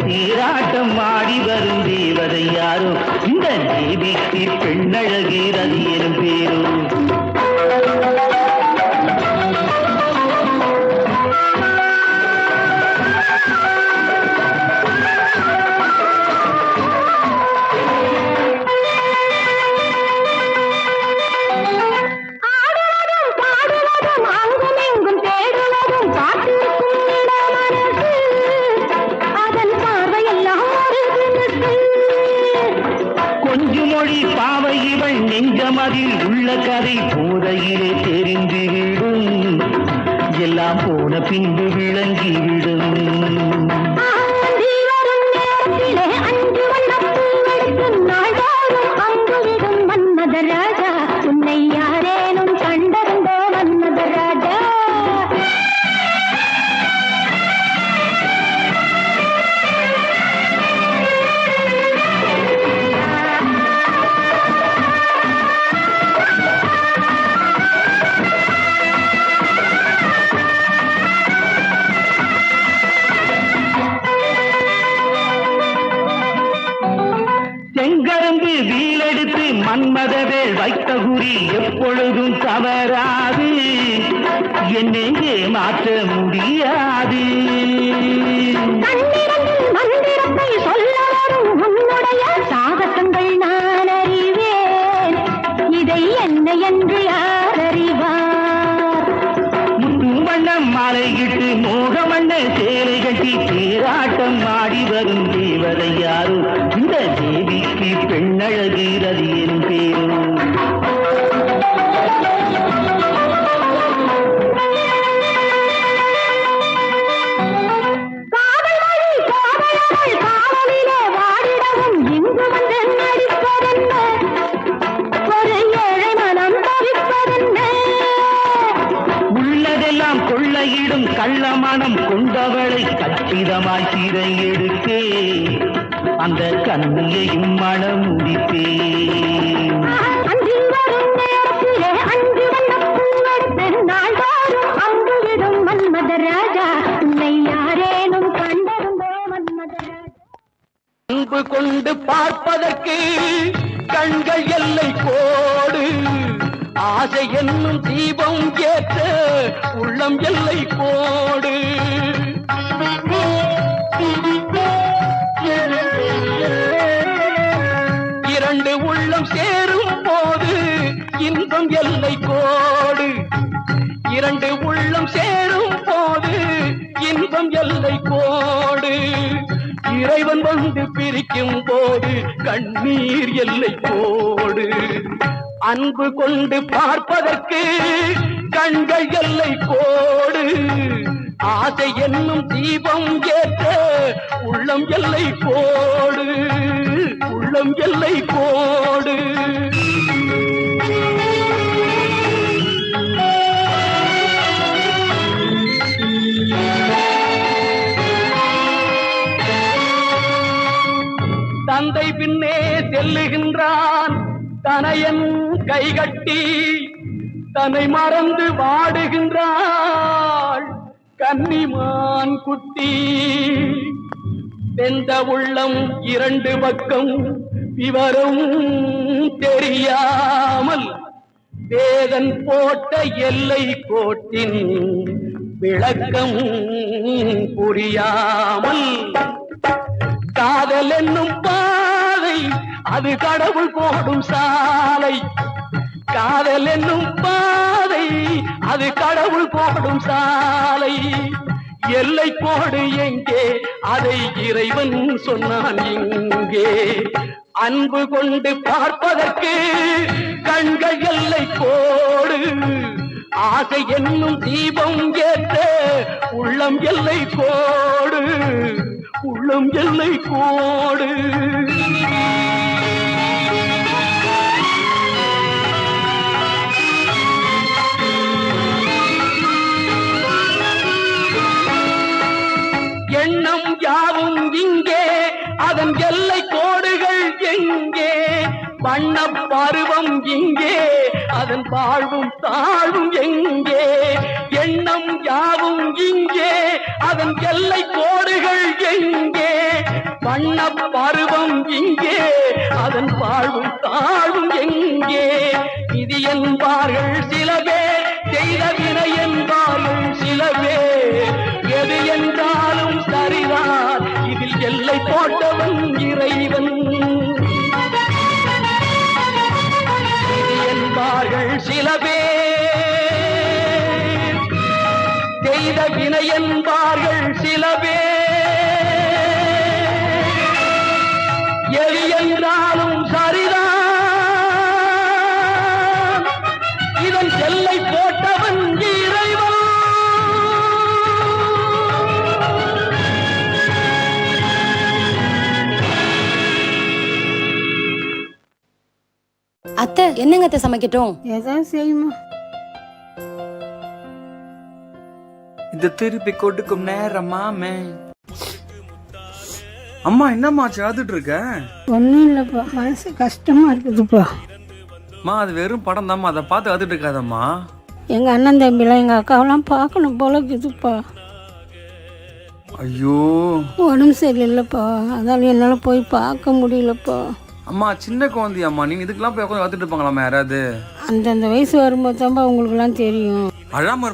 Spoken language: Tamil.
நீராட்டம் ஆடி வரும் தேவதை யாரோ இந்த தேவிக்கு பெண்ணழகே ரதியனும் பேரும் கதை போதையிலே தெரிந்துவிடும். எல்லாம் போன பின்பு விளங்கிவிடும். மன்மதவேல் வைத்த குறி எப்பொழுதும் தவறாது. என்னெங்கே மாற்ற முடியாது. மந்திரத்தை சொல்ல வரும் உன்னுடைய சாகசங்கள் நான் அறிவேன். இதை என்ன என்று யார் அறிவார்? முத்து வண்ணம் மாலையிட்டு மோகமண்ண சேலை கட்டி தேராட்டம் ஆடி வரும் தேவதை யாரும் இந்த தேவிக்கு பெண்ணழகு கொண்டவளை கச்சிதமாய் சீரை எடுத்தே அந்த கண்ணியையும் மனம் முடித்தே. அன்பு கொண்டு பார்ப்பதற்கு கண்கள் எல்லை கோடு. ஆசை என்னும் தீபம் ஏற்ற உள்ளம் எல்லை போ கோடு. இரண்டு உள்ளம் சேரும் போது இன்பம் எல்லை கோடு. இறைவன் வந்து பிரிக்கும் போது கண்ணீர் எல்லை கோடு. அன்பு கொண்டு பார்ப்பதற்கு கண்கள் எல்லை கோடு. ஆசை என்னும் தீபம் ஏற்ற உள்ளம் எல்லை கோடு. உள்ளம் எல்லை கோடு. பின்னே செல்லுகின்றான். தனையன் கைகட்டி தன்னை மறந்து வாடுகின்றாள். கன்னிமான் குட்டி தெந்த உள்ளம் இரண்டு பக்கம் விவரம் தெரியாமல் வேதன் போட்ட எல்லை கோட்டின் விளக்கம் புரியாமல் காதல் என்னும் பாதை அது கடவுள் போடும் சாலை. காதல் என்னும் பாதை அது கடவுள் போடும் சாலை. எல்லை போடு எங்கே அதை இறைவன் சொன்னான் இங்கே. அன்பு கொண்டு பார்ப்பதற்கு கண்கள் எல்லை போடு. ஆசை என்னும் தீபம் ஏற்ற உள்ளம் எல்லை கோடு உள்ளம் எல்லை கோடு அதன் எல்லை கோடுகள் எங்கே? வண்ண பருவம் இங்கே. அதன் வாழ்வும் தாழ்வும் எங்கே? எண்ணம் யாவும் இங்கே. அதன் எல்லை கோடுகள் எங்கே? வண்ண பருவம் இங்கே. அதன் வாழ்வும் தாழ்வும் எங்கே? இது என்பார்கள் சில பேர் செய்த வினை என்பார்கள் சில பேர் எது என்றாலும் அத்தை என்னங்க அத்தை சமைக்கட்டும்? ஏதாவது செய்யுமா? இது திருப்பி கொடுக்கும் நேரமாமே அம்மா? என்னம்மா சாதுட்டு இருக்க? ஒன்றும் இல்லைப்பா. மனசு கஷ்டமா இருக்குதுப்பா. அம்மா அது வெறும் படம் தாம்மா. அதை பார்த்து அழுதுட்டு இருக்காதம்மா. எங்கள் அண்ணன் தம்பிலாம் எங்கள் அக்காவெல்லாம் பார்க்கணும் போல இருக்குதுப்பா. ஐயோ. உடம்பு சரியில்லைப்பா. அதால என்னால் போய் பார்க்க முடியலப்பா. அம்மா சின்ன குழந்தையம்மா நீங்க இதுக்கெல்லாம் போய் உட்காந்து அழுதுட்டு இருப்பாங்களாம்மா யாராவது? அந்தந்த வயசு வரும்போது தான்ப்பா உங்களுக்குலாம் தெரியும். அழாம இருமா